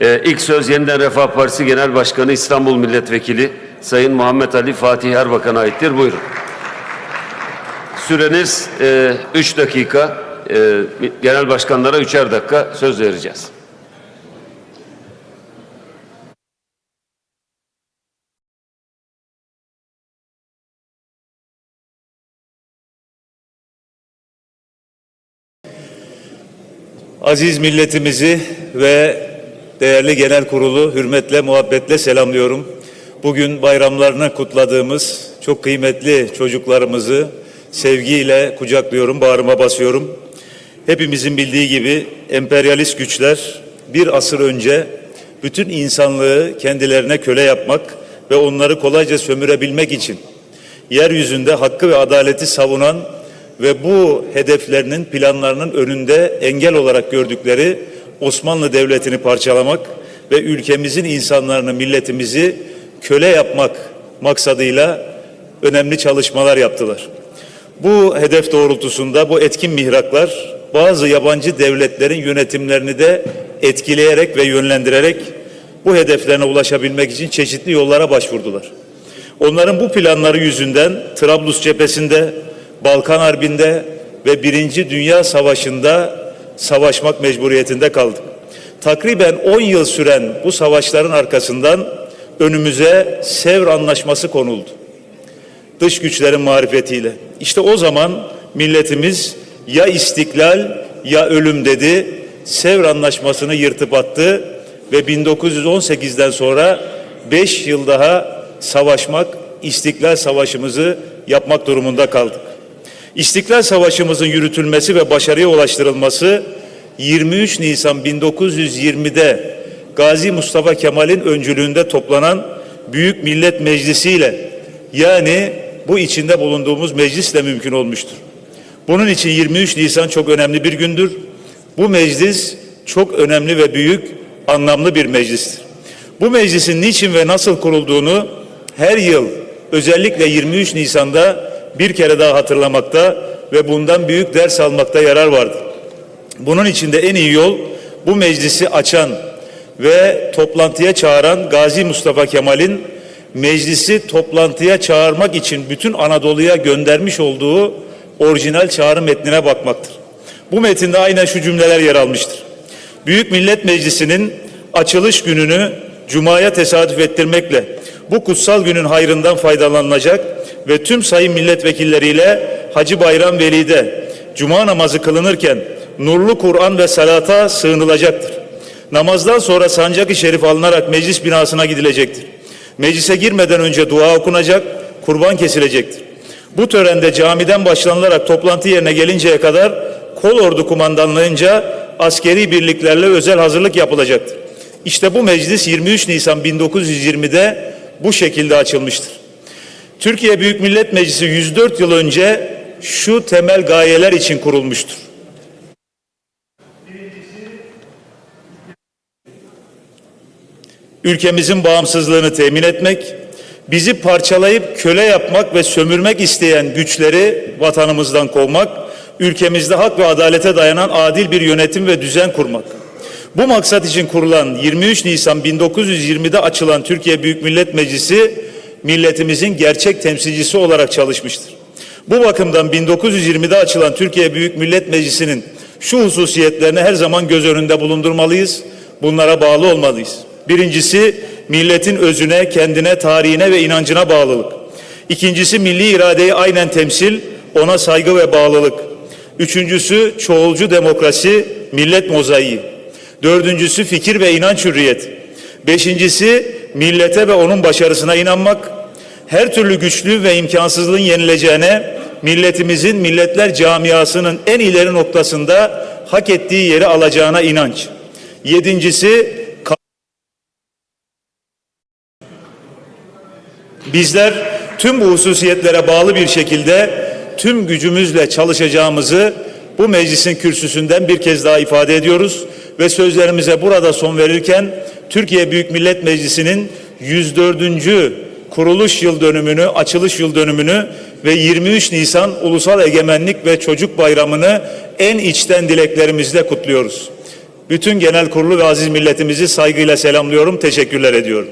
Ee, ilk söz Yeniden Refah Partisi Genel Başkanı İstanbul Milletvekili Sayın Muhammed Ali Fatih Erbakan'a aittir. Buyurun. Süreniz 3 dakika. E, genel başkanlara üçer dakika söz vereceğiz. Aziz milletimizi ve değerli genel kurulu hürmetle, muhabbetle selamlıyorum. Bugün bayramlarını kutladığımız çok kıymetli çocuklarımızı sevgiyle kucaklıyorum, bağrıma basıyorum. Hepimizin bildiği gibi emperyalist güçler bir asır önce bütün insanlığı kendilerine köle yapmak ve onları kolayca sömürebilmek için yeryüzünde hakkı ve adaleti savunan ve bu hedeflerinin planlarının önünde engel olarak gördükleri Osmanlı Devleti'ni parçalamak ve ülkemizin insanlarını, milletimizi köle yapmak maksadıyla önemli çalışmalar yaptılar. Bu hedef doğrultusunda bu etkin mihraklar bazı yabancı devletlerin yönetimlerini de etkileyerek ve yönlendirerek bu hedeflerine ulaşabilmek için çeşitli yollara başvurdular. Onların bu planları yüzünden Trablus cephesinde, Balkan Harbi'nde ve Birinci Dünya Savaşı'nda savaşmak mecburiyetinde kaldık. Takriben 10 yıl süren bu savaşların arkasından önümüze Sevr Anlaşması konuldu. Dış güçlerin marifetiyle. İşte o zaman milletimiz ya istiklal ya ölüm dedi. Sevr Anlaşması'nı yırtıp attı ve 1918'den sonra 5 yıl daha savaşmak, İstiklal Savaşımızı yapmak durumunda kaldık. İstiklal Savaşımızın yürütülmesi ve başarıya ulaştırılması 23 Nisan 1920'de Gazi Mustafa Kemal'in öncülüğünde toplanan Büyük Millet Meclisi ile yani bu içinde bulunduğumuz meclisle mümkün olmuştur. Bunun için 23 Nisan çok önemli bir gündür. Bu meclis çok önemli ve büyük, anlamlı bir meclistir. Bu meclisin niçin ve nasıl kurulduğunu her yıl özellikle 23 Nisan'da bir kere daha hatırlamakta ve bundan büyük ders almakta yarar vardır. Bunun için de en iyi yol bu meclisi açan ve toplantıya çağıran Gazi Mustafa Kemal'in meclisi toplantıya çağırmak için bütün Anadolu'ya göndermiş olduğu orijinal çağrı metnine bakmaktır. Bu metinde aynen şu cümleler yer almıştır. Büyük Millet Meclisi'nin açılış gününü Cuma'ya tesadüf ettirmekle bu kutsal günün hayrından faydalanılacak ve tüm sayın milletvekilleriyle Hacı Bayram Veli'de Cuma namazı kılınırken nurlu Kur'an ve salata sığınılacaktır. Namazdan sonra sancak-ı şerif alınarak meclis binasına gidilecektir. Meclise girmeden önce dua okunacak, kurban kesilecektir. Bu törende camiden başlanılarak toplantı yerine gelinceye kadar kol ordu kumandanlığınca askeri birliklerle özel hazırlık yapılacaktır. İşte bu meclis 23 Nisan 1920'de bu şekilde açılmıştır. Türkiye Büyük Millet Meclisi 104 yıl önce şu temel gayeler için kurulmuştur. Ülkemizin bağımsızlığını temin etmek, bizi parçalayıp köle yapmak ve sömürmek isteyen güçleri vatanımızdan kovmak, ülkemizde hak ve adalete dayanan adil bir yönetim ve düzen kurmak. Bu maksat için kurulan 23 Nisan 1920'de açılan Türkiye Büyük Millet Meclisi milletimizin gerçek temsilcisi olarak çalışmıştır. Bu bakımdan 1920'de açılan Türkiye Büyük Millet Meclisi'nin şu hususiyetlerini her zaman göz önünde bulundurmalıyız. Bunlara bağlı olmalıyız. Birincisi milletin özüne, kendine, tarihine ve inancına bağlılık. İkincisi milli iradeyi aynen temsil, ona saygı ve bağlılık. Üçüncüsü çoğulcu demokrasi, millet mozaiği. Dördüncüsü fikir ve inanç hürriyeti. Beşincisi millete ve onun başarısına inanmak. Her türlü güçlü ve imkansızlığın yenileceğine milletimizin milletler camiasının en ileri noktasında hak ettiği yeri alacağına inanç. Yedincisi Bizler tüm bu hususiyetlere bağlı bir şekilde tüm gücümüzle çalışacağımızı bu meclisin kürsüsünden bir kez daha ifade ediyoruz ve sözlerimize burada son verirken Türkiye Büyük Millet Meclisi'nin 104. kuruluş yıl dönümünü, açılış yıl dönümünü ve 23 Nisan Ulusal Egemenlik ve Çocuk Bayramı'nı en içten dileklerimizle kutluyoruz. Bütün genel kurulu ve aziz milletimizi saygıyla selamlıyorum, teşekkürler ediyorum.